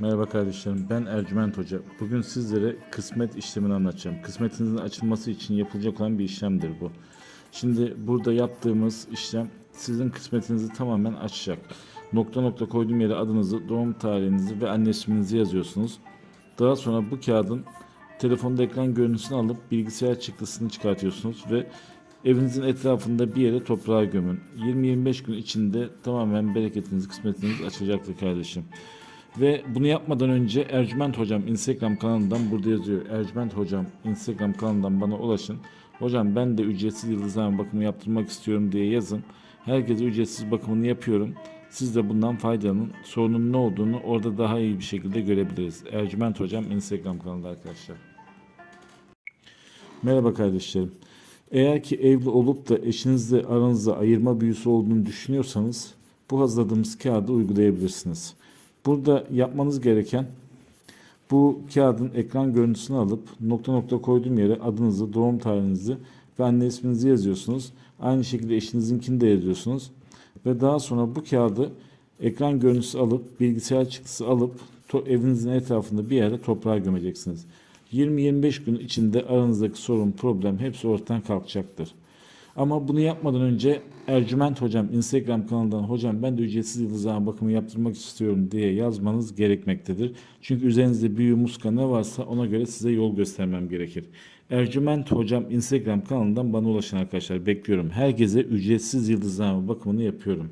Merhaba kardeşlerim, ben Ercüment Hoca. Bugün sizlere kısmet işlemini anlatacağım. Kısmetinizin açılması için yapılacak olan bir işlemdir bu. Şimdi burada yaptığımız işlem sizin kısmetinizi tamamen açacak. Nokta nokta koyduğum yere adınızı, doğum tarihinizi ve anne isminizi yazıyorsunuz. Daha sonra bu kağıdın telefonda ekran görüntüsünü alıp bilgisayar çıktısını çıkartıyorsunuz ve evinizin etrafında bir yere toprağa gömün. 20-25 gün içinde tamamen bereketiniz, kısmetiniz açılacaktır kardeşim. Ve bunu yapmadan önce Ercüment Hocam Instagram kanalından burada yazıyor. Ercüment Hocam Instagram kanalından bana ulaşın. Hocam ben de ücretsiz yıldızlama bakımı yaptırmak istiyorum diye yazın. Herkese ücretsiz bakımını yapıyorum. Siz de bundan faydalanın. Sorunun ne olduğunu orada daha iyi bir şekilde görebiliriz. Ercüment Hocam Instagram kanalında arkadaşlar. Merhaba kardeşlerim. Eğer ki evli olup da eşinizle aranızda ayırma büyüsü olduğunu düşünüyorsanız bu hazırladığımız kağıdı uygulayabilirsiniz. Burada yapmanız gereken bu kağıdın ekran görüntüsünü alıp nokta nokta koyduğum yere adınızı, doğum tarihinizi ve anne isminizi yazıyorsunuz. Aynı şekilde eşinizinkini de yazıyorsunuz. Ve daha sonra bu kağıdı ekran görüntüsü alıp bilgisayar çıktısı alıp evinizin etrafında bir yerde toprağa gömeceksiniz. 20-25 gün içinde aranızdaki sorun, problem hepsi ortadan kalkacaktır. Ama bunu yapmadan önce Ercüment Hocam Instagram kanalından hocam ben de ücretsiz yıldızlama bakımı yaptırmak istiyorum diye yazmanız gerekmektedir. Çünkü üzerinizde büyü, muska ne varsa ona göre size yol göstermem gerekir. Ercüment Hocam Instagram kanalından bana ulaşın arkadaşlar. Bekliyorum. Herkese ücretsiz yıldızlama bakımını yapıyorum.